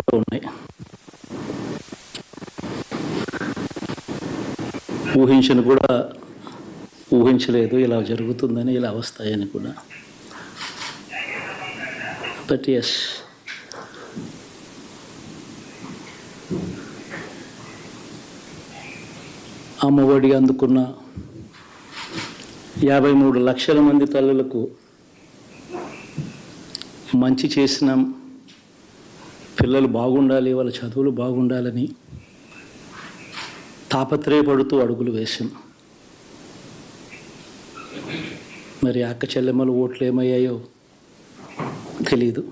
కూడా ఉన్నాయి. ఊహించను కూడా ఊహించలేదు ఇలా జరుగుతుందని ఇలా వస్తాయని కూడా. బట్ ఎస్ అమ్మఒడి అందుకున్న యాభై మూడు లక్షల మంది తల్లులకు మంచి చేసినాం పిల్లలు బాగుండాలి వాళ్ళ చదువులు బాగుండాలని తాపత్రయపడుతూ అడుగులు వేశాం. మరి అక్క చెల్లెమ్మల ఓట్లు ఏమయ్యాయో తెలీదు.